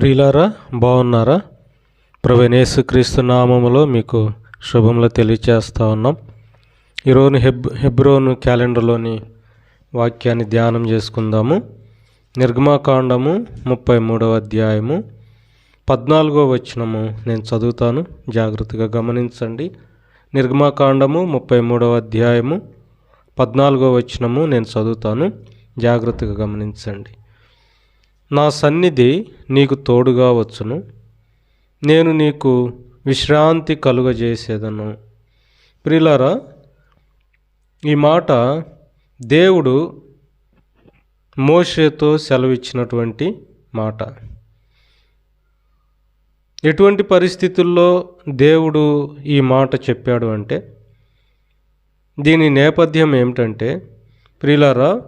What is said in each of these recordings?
ప్రియులారా బాగున్నారా? ప్రవేణేసు క్రీస్తు నామములో మీకు శుభములు తెలియచేస్తూ ఉన్నాం. ఈరోజు హెబ్ హెబ్రోను క్యాలెండర్లోని వాక్యాన్ని ధ్యానం చేసుకుందాము. నిర్గమాకాండము ముప్పై మూడవ అధ్యాయము పద్నాలుగో వచనము నేను చదువుతాను. జాగ్రత్తగా గమనించండి. నిర్గమాకాండము ముప్పై మూడవ అధ్యాయము పద్నాలుగో వచనము నేను చదువుతాను. జాగ్రత్తగా గమనించండి. నా సన్నిధి నీకు తోడుగా వచ్చును. నేను నీకు విశ్రాంతి కలుగజేసేదను. ప్రిలారా ఈ మాట దేవుడు మోషేతో సెలవిచ్చినటువంటి మాట. ఎటువంటి పరిస్థితుల్లో దేవుడు ఈ మాట చెప్పాడు అంటే దీని నేపథ్యం ఏమిటంటే ప్రిలారా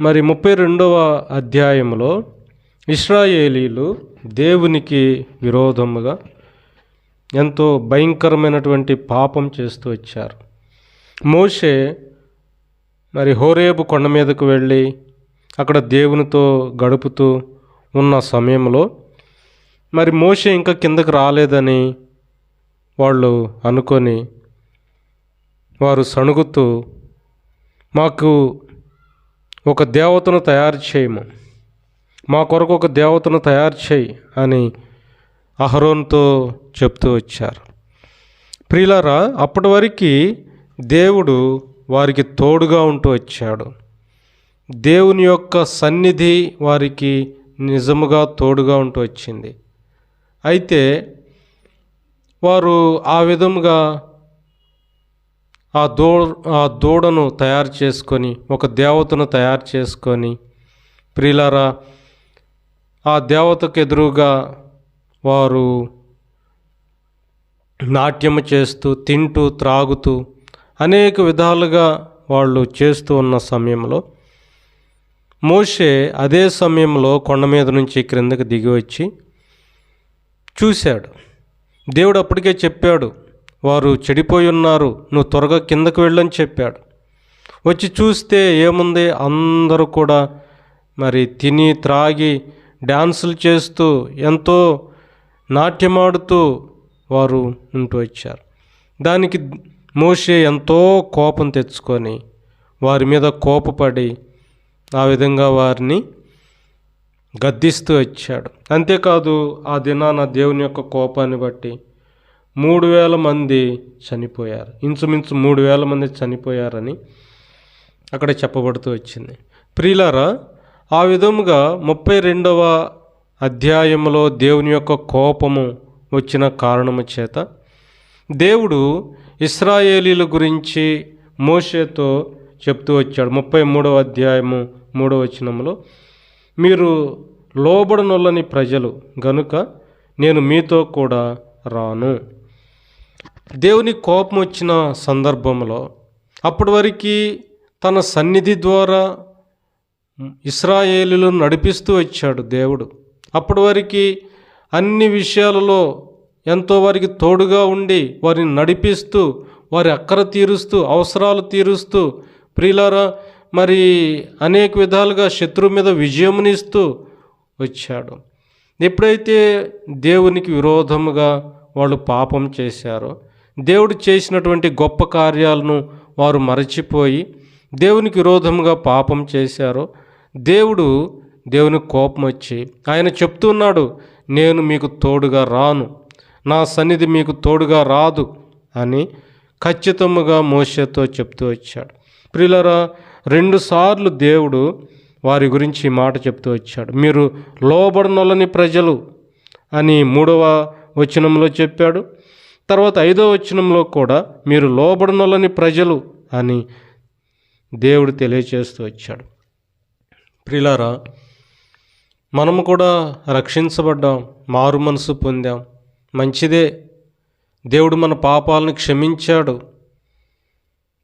మరి ముప్పై రెండవ అధ్యాయంలో ఇస్రాయేలీలు దేవునికి విరోధముగా ఎంతో భయంకరమైనటువంటి పాపం చేస్తూ వచ్చారు. మోషే మరి హోరేబు కొండ మీదకు వెళ్ళి అక్కడ దేవునితో గడుపుతూ ఉన్న సమయంలో మరి మోషే ఇంకా కిందకు రాలేదని వాళ్ళు అనుకొని వారు సణుగుతూ మాకు ఒక దేవతను తయారు చేయము. మా కొరకు ఒక దేవతను తయారు చేయి అని అహరోన్తో చెప్తూ వచ్చారు. ప్రియులారా అప్పటి వరకు దేవుడు వారికి తోడుగా ఉంటూ వచ్చాడు. దేవుని యొక్క సన్నిధి వారికి నిజముగా తోడుగా ఉంటూ వచ్చింది. అయితే వారు ఆ విధముగా ఆ దో ఆ దూడను తయారు చేసుకొని ఒక దేవతను తయారు చేసుకొని ప్రియులారా ఆ దేవతకు ఎదురుగా వారు నాట్యము చేస్తూ తింటూ త్రాగుతూ అనేక విధాలుగా వాళ్ళు చేస్తూ ఉన్న సమయంలో మోషే అదే సమయంలో కొండ మీద నుంచి క్రిందకి దిగి వచ్చి చూశాడు. దేవుడు అప్పటికే చెప్పాడు వారు చెడిపోయి ఉన్నారు నువ్వు త్వరగా కిందకు వెళ్ళని చెప్పాడు. వచ్చి చూస్తే ఏముంది? అందరూ కూడా మరి తిని త్రాగి డ్యాన్సులు చేస్తూ ఎంతో నాట్యమాడుతూ వారు ఉంటూ వచ్చారు. దానికి మోషే ఎంతో కోపం తెచ్చుకొని వారి మీద కోపపడి ఆ విధంగా వారిని గద్దిస్తూ వచ్చాడు. అంతేకాదు ఆ దినాన దేవుని యొక్క కోపాన్ని బట్టి మూడు వేల మంది చనిపోయారు. ఇంచుమించు మూడు వేల మంది చనిపోయారని అక్కడ చెప్పబడుతూ వచ్చింది. ప్రియులారా ఆ విధముగా ముప్పై రెండవ అధ్యాయంలో దేవుని యొక్క కోపము వచ్చిన కారణము చేత దేవుడు ఇస్రాయేలీల గురించి మోషేతో చెప్తూ వచ్చాడు. ముప్పై మూడవ అధ్యాయము మూడవ వచనంలో మీరు లోబడనొల్లని ప్రజలు గనుక నేను మీతో కూడా రాను. దేవుని కోపం వచ్చిన సందర్భంలో అప్పటి వరకు తన సన్నిధి ద్వారా ఇస్రాయేలులను నడిపిస్తూ వచ్చాడు దేవుడు. అప్పటి వరకు అన్ని విషయాలలో ఎంతో వారికి తోడుగా ఉండి వారిని నడిపిస్తూ వారి అక్కర తీరుస్తూ అవసరాలు తీరుస్తూ ప్రియులారా మరి అనేక విధాలుగా శత్రువు మీద విజయమునిస్తూ వచ్చాడు. ఎప్పుడైతే దేవునికి విరోధముగా వాళ్ళు పాపం చేశారో దేవుడు చేసినటువంటి గొప్ప కార్యాలను వారు మరచిపోయి దేవునికి విరోధముగా పాపం చేశారో దేవుడు దేవుని కోపం వచ్చి ఆయన చెప్తున్నాడు నేను మీకు తోడుగా రాను. నా సన్నిధి మీకు తోడుగా రాదు అని ఖచ్చితముగా మోసతో చెప్తూ వచ్చాడు. ప్రిలరా రెండుసార్లు దేవుడు వారి గురించి మాట చెప్తూ వచ్చాడు. మీరు లోబడనొలని ప్రజలు అని మూడవ వచనంలో చెప్పాడు. తర్వాత ఐదవ వచనంలో కూడా మీరు లోబడనొలని ప్రజలు అని దేవుడు తెలియచేస్తూ వచ్చాడు. ప్రిలారా మనము కూడా రక్షించబడ్డాం మారు మనసు పొందాం. మంచిదే. దేవుడు మన పాపాలను క్షమించాడు.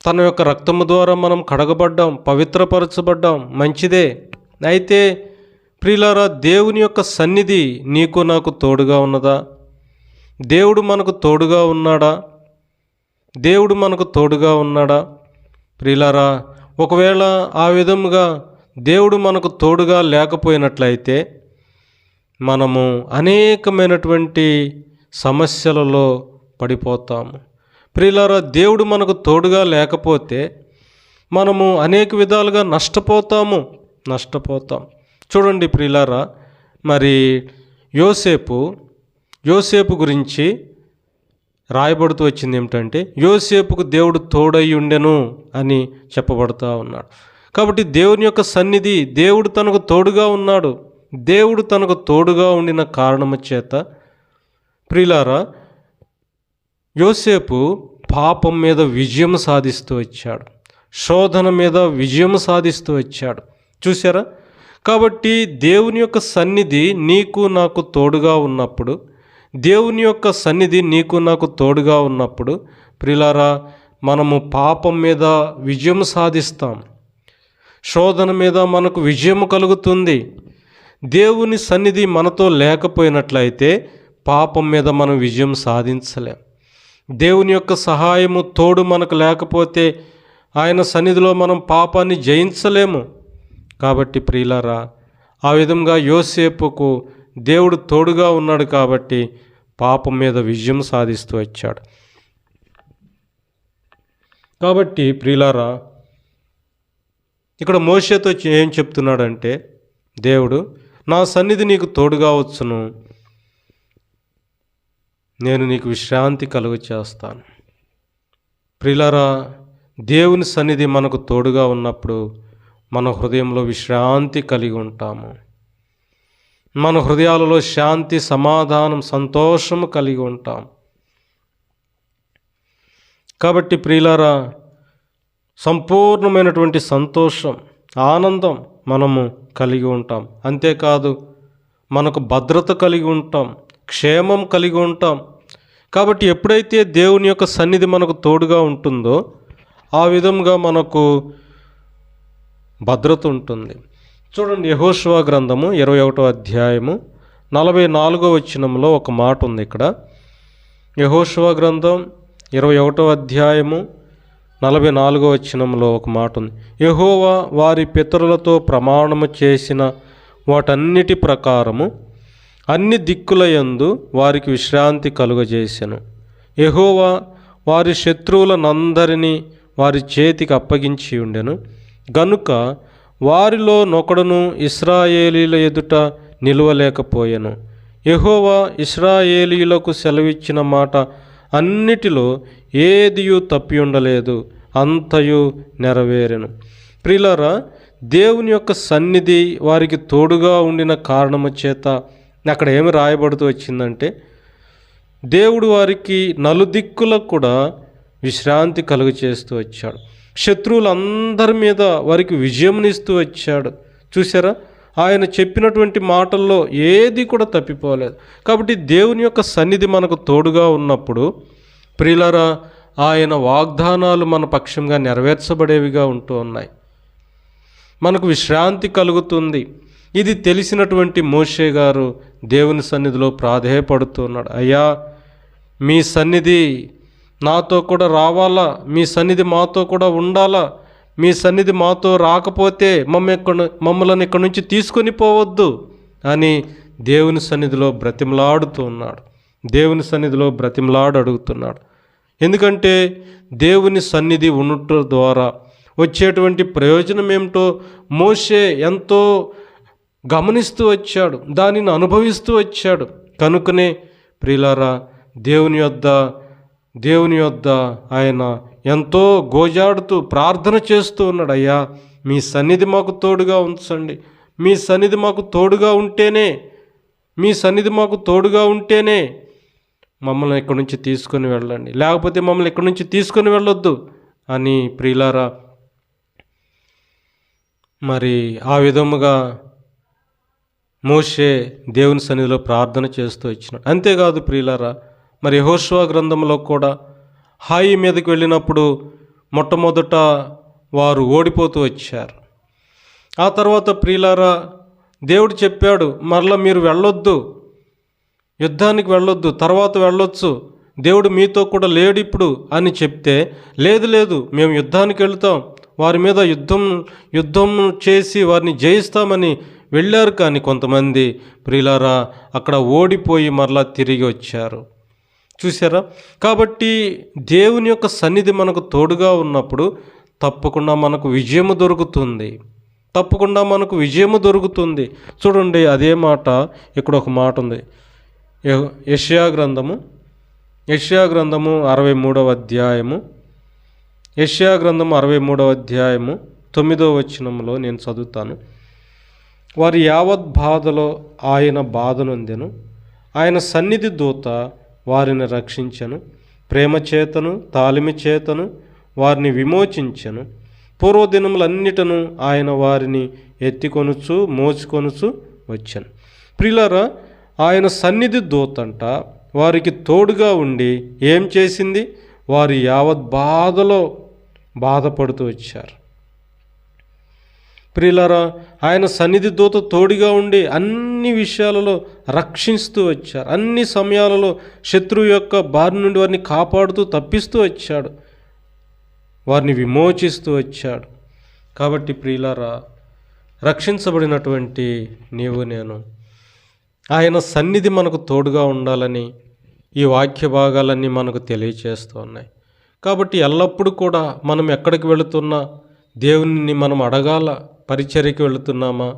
తన యొక్క రక్తము ద్వారా మనం కడగబడ్డాం పవిత్రపరచబడ్డాం. మంచిదే. అయితే ప్రియులారా దేవుని యొక్క సన్నిధి నీకు నాకు తోడుగా ఉన్నదా? దేవుడు మనకు తోడుగా ఉన్నాడా? దేవుడు మనకు తోడుగా ఉన్నాడా? ప్రియులారా ఒకవేళ ఆ విధముగా దేవుడు మనకు తోడుగా లేకపోయినట్లయితే మనము అనేకమైనటువంటి సమస్యలలో పడిపోతాము. ప్రియులారా దేవుడు మనకు తోడుగా లేకపోతే మనము అనేక విధాలుగా నష్టపోతాము. నష్టపోతాం. చూడండి ప్రియులారా మరి యోసేపు యోసేపు గురించి రాయబడుతూ వచ్చింది ఏమిటంటే యోసేపుకు దేవుడు తోడై ఉండెను అని చెప్పబడుతూ ఉన్నాడు. కాబట్టి దేవుని యొక్క సన్నిధి దేవుడు తనకు తోడుగా ఉన్నాడు. దేవుడు తనకు తోడుగా ఉండిన కారణము చేత ప్రిలారా యోసేపు పాపం మీద విజయం సాధిస్తూ వచ్చాడు. శోధన మీద విజయం సాధిస్తూ వచ్చాడు. చూసారా కాబట్టి దేవుని యొక్క సన్నిధి నీకు నాకు తోడుగా ఉన్నప్పుడు దేవుని యొక్క సన్నిధి నీకు నాకు తోడుగా ఉన్నప్పుడు ప్రిలారా మనము పాపం మీద విజయం సాధిస్తాం. శోధన మీద మనకు విజయం కలుగుతుంది. దేవుని సన్నిధి మనతో లేకపోయినట్లయితే పాపం మీద మనం విజయం సాధించలేం. దేవుని యొక్క సహాయము తోడు మనకు లేకపోతే ఆయన సన్నిధిలో మనం పాపాన్ని జయించలేము. కాబట్టి ప్రియులారా ఆ విధంగా యోసేపుకు దేవుడు తోడుగా ఉన్నాడు కాబట్టి పాపం మీద విజయం సాధిస్తూ వచ్చాడు. కాబట్టి ప్రియులారా ఇక్కడ మోషతో ఏం చెప్తున్నాడంటే దేవుడు నా సన్నిధి నీకు తోడుగా వచ్చును. నేను నీకు విశ్రాంతి కలుగు చేస్తాను. ప్రిలరా దేవుని సన్నిధి మనకు తోడుగా ఉన్నప్పుడు మన హృదయంలో విశ్రాంతి కలిగి ఉంటాము. మన హృదయాలలో శాంతి సమాధానం సంతోషము కలిగి ఉంటాం కాబట్టి ప్రియులారా సంపూర్ణమైనటువంటి సంతోషం ఆనందం మనము కలిగి ఉంటాం. అంతేకాదు మనకు భద్రత కలిగి ఉంటాం క్షేమం కలిగి ఉంటాం. కాబట్టి ఎప్పుడైతే దేవుని యొక్క సన్నిధి మనకు తోడుగా ఉంటుందో ఆ విధంగా మనకు భద్రత ఉంటుంది. చూడండి యహోష్వా గ్రంథము ఇరవై ఒకటో అధ్యాయము నలభై నాలుగో వచ్చినంలో ఒక మాట ఉంది ఇక్కడ. యహోష్వా గ్రంథం ఇరవై ఒకటో అధ్యాయము నలభై నాలుగో వచనంలో ఒక మాట ఉంది యహోవా వారి పితరులతో ప్రమాణము చేసిన వాటన్నిటి ప్రకారము అన్ని దిక్కుల యందు వారికి విశ్రాంతి కలుగజేసెను. యహోవా వారి శత్రువులనందరినీ వారి చేతికి అప్పగించి ఉండెను. గనుక వారిలో నొకడును ఇస్రాయేలీల ఎదుట నిలవలేకపోయాను. యహోవా ఇస్రాయేలీలకు సెలవిచ్చిన మాట అన్నిటిలో ఏదియు తప్పి ఉండలేదు అంతయు నెరవేరెను. ప్రిలరా దేవుని యొక్క సన్నిధి వారికి తోడుగా ఉండిన కారణము చేత అక్కడ ఏమి రాయబడుతూ వచ్చిందంటే దేవుడు వారికి నలుదిక్కులకు కూడా విశ్రాంతి కలుగు చేస్తూ వచ్చాడు. శత్రువులందరి మీద వారికి విజయంనిస్తూ వచ్చాడు. చూసారా ఆయన చెప్పినటువంటి మాటల్లో ఏది కూడా తప్పిపోలేదు. కాబట్టి దేవుని యొక్క సన్నిధి మనకు తోడుగా ఉన్నప్పుడు ప్రియులరా ఆయన వాగ్దానాలు మన పక్షంగా నెరవేర్చబడేవిగా ఉంటూ ఉన్నాయి. మనకు విశ్రాంతి కలుగుతుంది. ఇది తెలిసినటువంటి మోషే గారు దేవుని సన్నిధిలో ప్రాధేయపడుతున్నాడు. అయ్యా మీ సన్నిధి నాతో కూడా రావాలా? మీ సన్నిధి మాతో కూడా ఉండాలా? మీ సన్నిధి మాతో రాకపోతే మమ్మ మమ్మల్ని ఇక్కడి నుంచి తీసుకొని పోవద్దు అని దేవుని సన్నిధిలో బ్రతిమలాడుతూ ఉన్నాడు. దేవుని సన్నిధిలో బ్రతిమలాడు అడుగుతున్నాడు. ఎందుకంటే దేవుని సన్నిధి ఉండటం ద్వారా వచ్చేటువంటి ప్రయోజనం ఏమిటో మోషే ఎంతో గమనిస్తూ వచ్చాడు దానిని అనుభవిస్తూ వచ్చాడు. కనుకనే ప్రియులారా దేవుని యొద్ద దేవుని యొద్ద ఆయన ఎంతో గోజాడుతూ ప్రార్థన చేస్తూ ఉన్నాడు. అయ్యా మీ సన్నిధి మాకు తోడుగా ఉంచండి. మీ సన్నిధి మాకు తోడుగా ఉంటేనే మీ సన్నిధి మాకు తోడుగా ఉంటేనే మమ్మల్ని ఇక్కడి నుంచి తీసుకొని వెళ్ళండి. లేకపోతే మమ్మల్ని ఇక్కడి నుంచి తీసుకొని వెళ్ళొద్దు అని ప్రియులారా మరి ఆ విధముగా మోషే దేవుని సన్నిధిలో ప్రార్థన చేస్తూ ఇచ్చినాడు అంతేకాదు ప్రియులారా మరి హోష్వా గ్రంథంలో కూడా హాయి మీదకి వెళ్ళినప్పుడు మొట్టమొదట వారు ఓడిపోతూ వచ్చారు. ఆ తర్వాత ప్రియులారా దేవుడు చెప్పాడు మరలా మీరు వెళ్ళొద్దు యుద్ధానికి వెళ్ళొద్దు తర్వాత వెళ్ళొచ్చు. దేవుడు మీతో కూడా లేడు ఇప్పుడు అని చెప్తే లేదు లేదు మేము యుద్ధానికి వెళ్తాం. వారి మీద యుద్ధం యుద్ధం చేసి వారిని జయిస్తామని వెళ్ళారు కానీ కొంతమంది ప్రియులారా అక్కడ ఓడిపోయి మరలా తిరిగి వచ్చారు. చూసారా కాబట్టి దేవుని యొక్క సన్నిధి మనకు తోడుగా ఉన్నప్పుడు తప్పకుండా మనకు విజయము దొరుకుతుంది. తప్పకుండా మనకు విజయము దొరుకుతుంది. చూడండి అదే మాట ఇక్కడ ఒక మాట ఉంది. యష్యా గ్రంథము యష్యా గ్రంథము అరవై మూడవ అధ్యాయము యష్యా గ్రంథము అరవై మూడవ అధ్యాయము తొమ్మిదవ వచనంలో నేను చదువుతాను. వారి యావత్ బాధలో ఆయన బాధనొందెను ఆయన సన్నిధి దూత వారిని రక్షించెను. ప్రేమ చేతను తాలిమి చేతను వారిని విమోచించను. పూర్వదినములన్నిటను ఆయన వారిని ఎత్తికొనుచు మోచుకొనుచు వచ్చాను. ప్రిలరా ఆయన సన్నిధి దూతంట వారికి తోడుగా ఉండి ఏం చేసింది? వారి యావత్ బాధలో బాధపడుతూ వచ్చారు. ప్రియులరా ఆయన సన్నిధి దూత తోడుగా ఉండి అన్ని విషయాలలో రక్షిస్తూ వచ్చారు. అన్ని సమయాలలో శత్రువు యొక్క బారి నుండి వారిని కాపాడుతూ తప్పిస్తూ వచ్చాడు. వారిని విమోచిస్తూ వచ్చాడు. కాబట్టి ప్రియులరా రక్షించబడినటువంటి నీవు నేను ఆయన సన్నిధి మనకు తోడుగా ఉండాలని ఈ వాక్య భాగాలన్నీ మనకు తెలియచేస్తూ ఉన్నాయి. కాబట్టి ఎల్లప్పుడూ కూడా మనం ఎక్కడికి వెళుతున్నా దేవుని మనం అడగాల పరిచర్యకి వెళుతున్నామా?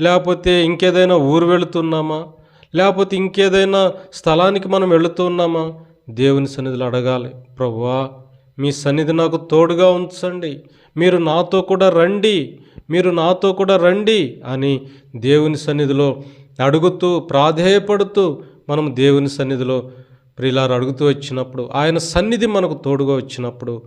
లేకపోతే ఇంకేదైనా ఊరు వెళుతున్నామా? లేకపోతే ఇంకేదైనా స్థలానికి మనం వెళుతున్నామా? దేవుని సన్నిధిలో అడగాలి ప్రభువా మీ సన్నిధి నాకు తోడుగా ఉంచండి. మీరు నాతో కూడా రండి. మీరు నాతో కూడా రండి అని దేవుని సన్నిధిలో అడుగుతూ ప్రాధేయపడుతూ మనం దేవుని సన్నిధిలో ప్రియులారు అడుగుతూ వచ్చినప్పుడు ఆయన సన్నిధి మనకు తోడుగా వచ్చినప్పుడు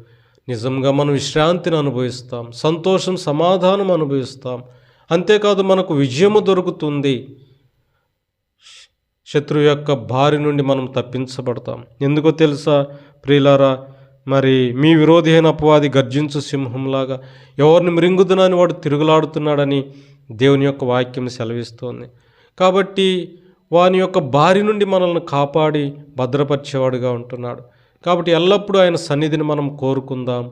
నిజంగా మనం విశ్రాంతిని అనుభవిస్తాం సంతోషం సమాధానం అనుభవిస్తాం. అంతేకాదు మనకు విజయము దొరుకుతుంది. శత్రువు యొక్క బారి నుండి మనం తప్పించబడతాం. ఎందుకో తెలుసా ప్రియులారా మరి మీ విరోధి అయిన అపవాది గర్జించు సింహంలాగా ఎవరిని మృంగుదునని వాడు తిరుగులాడుతున్నాడని దేవుని యొక్క వాక్యం సెలవిస్తోంది. కాబట్టి వాని యొక్క బారి నుండి మనల్ని కాపాడి భద్రపరిచేవాడుగా ఉంటున్నాడు. కాబట్టి ఎల్లప్పుడూ ఆయన సన్నిధిని మనం కోరుకుందాం.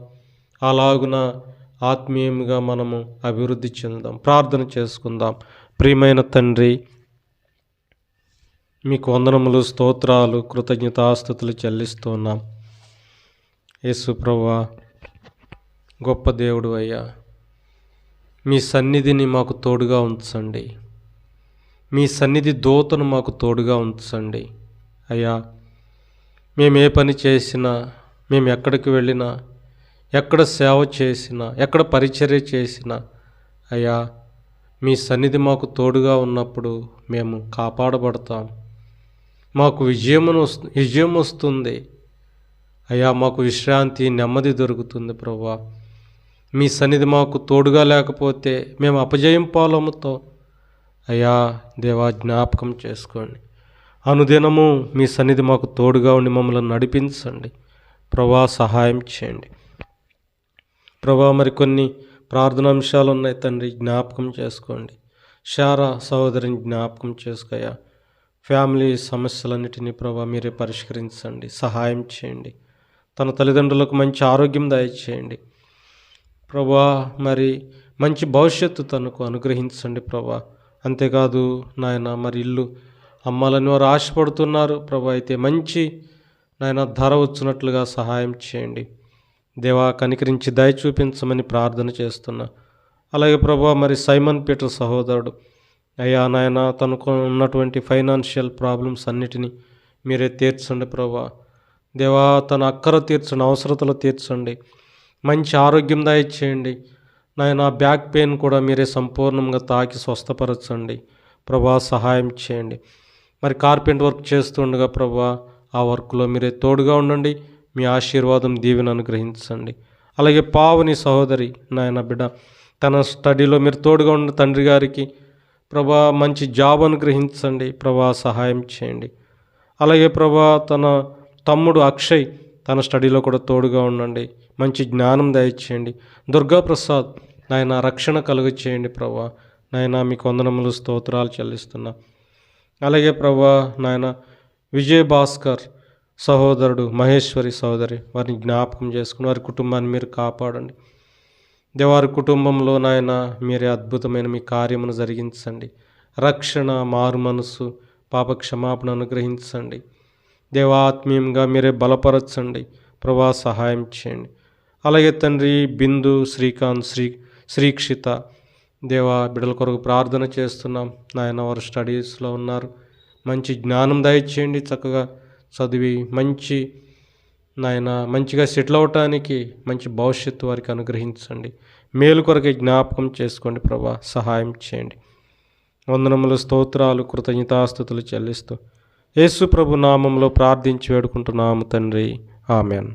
అలాగున ఆత్మీయంగా మనము అభివృద్ధి చెందుదాం. ప్రార్థన చేసుకుందాం. ప్రియమైన తండ్రి మీకు వందనములు స్తోత్రాలు కృతజ్ఞతాస్థుతులు చెల్లిస్తున్నాం. యేసు గొప్ప దేవుడు అయ్యా. మీ సన్నిధిని మాకు తోడుగా ఉంచండి. మీ సన్నిధి దూతను మాకు తోడుగా ఉంచండి. అయ్యా మేము ఏ పని చేసినా మేము ఎక్కడికి వెళ్ళినా ఎక్కడ సేవ చేసినా ఎక్కడ పరిచర్య చేసినా అయ్యా మీ సన్నిధి మాకు తోడుగా ఉన్నప్పుడు మేము కాపాడబడతాం. మాకు విజయమును వస్తు- విజయం వస్తుంది. అయ్యా మాకు విశ్రాంతి నెమ్మది దొరుకుతుంది ప్రభా. మీ సన్నిధి మాకు తోడుగా లేకపోతే మేము అపజయం పాలముతాం అయ్యా దేవా జ్ఞాపకం చేసుకోండి. అనుదినము మీ సన్నిధి మాకు తోడుగా ఉండి మమ్మల్ని నడిపించండి. ప్రభా సహాయం చేయండి. ప్రభా మరికొన్ని ప్రార్థనాంశాలు ఉన్నాయి తండ్రి జ్ఞాపకం చేసుకోండి. శారా సహోదరిని జ్ఞాపకం చేసుకోయా ఫ్యామిలీ సమస్యలన్నిటినీ ప్రభా మీరే పరిష్కరించండి సహాయం చేయండి. తన తల్లిదండ్రులకు మంచి ఆరోగ్యం దయచేయండి. ప్రభా మరి మంచి భవిష్యత్తు తనకు అనుగ్రహించండి ప్రభా. అంతేకాదు నాయన మరి ఇల్లు అమ్మాలని వారు ఆశపడుతున్నారు. ప్రభా అయితే మంచి నాయన ధర వచ్చినట్లుగా సహాయం చేయండి. దేవా కనికరించి దయ చూపించమని ప్రార్థన చేస్తున్నా. అలాగే ప్రభా మరి సైమన్ పీటర్ సహోదరుడు అయ్యా నాయన తనకు ఉన్నటువంటి ఫైనాన్షియల్ ప్రాబ్లమ్స్ అన్నిటినీ మీరే తీర్చండి ప్రభా. దేవా తన అక్కర తీర్చండి అవసరతలు తీర్చండి. మంచి ఆరోగ్యం దయచేయండి. నాయన బ్యాక్ పెయిన్ కూడా మీరే సంపూర్ణంగా తాకి స్వస్థపరచండి. ప్రభా సహాయం చేయండి. మరి కార్పెంట్ వర్క్ చేస్తుండగా ప్రభా ఆ వర్క్లో మీరే తోడుగా ఉండండి. మీ ఆశీర్వాదం దీవెన అనుగ్రహించండి. అలాగే పావని సహోదరి నాయన బిడ్డ తన స్టడీలో మీరు తోడుగా ఉన్న తండ్రి గారికి ప్రభా మంచి జాబ్ అనుగ్రహించండి. ప్రభా సహాయం చేయండి. అలాగే ప్రభా తన తమ్ముడు అక్షయ్ తన స్టడీలో కూడా తోడుగా ఉండండి. మంచి జ్ఞానం దయచేయండి. దుర్గా ప్రసాద్ నాయన రక్షణ కలుగ చేయండి ప్రభా. నాయన మీకు వందనములు స్తోత్రాలు చెల్లిస్తున్నా. అలాగే ప్రభా నాయన విజయ్ భాస్కర్ సహోదరుడు మహేశ్వరి సహోదరి వారిని జ్ఞాపకం చేసుకుని వారి కుటుంబాన్ని మీరు కాపాడండి. దేవారి కుటుంబంలో నాయన మీరే అద్భుతమైన మీ కార్యమును జరిగించండి. రక్షణ మారు మనసు పాప క్షమాపణ అనుగ్రహించండి దేవాత్మీయంగా మీరే బలపరచండి. ప్రభా సహాయం చేయండి. అలాగే తండ్రి బిందు శ్రీకాంత్ శ్రీ శ్రీక్షిత దేవా బిడ్డల కొరకు ప్రార్థన చేస్తున్నాం. నాయన వారు స్టడీస్లో ఉన్నారు. మంచి జ్ఞానం దయచేయండి. చక్కగా చదివి మంచి నాయన మంచిగా సెటిల్ అవటానికి మంచి భవిష్యత్తు వారికి అనుగ్రహించండి. మేలు కొరకు జ్ఞాపకం చేసుకోండి ప్రభా. సహాయం చేయండి. వందనములు స్తోత్రాలు కృతజ్ఞతాస్థుతులు చెల్లిస్తూ యేసు ప్రభు నామంలో ప్రార్థించి వేడుకుంటున్నాము తండ్రి. ఆమెన్.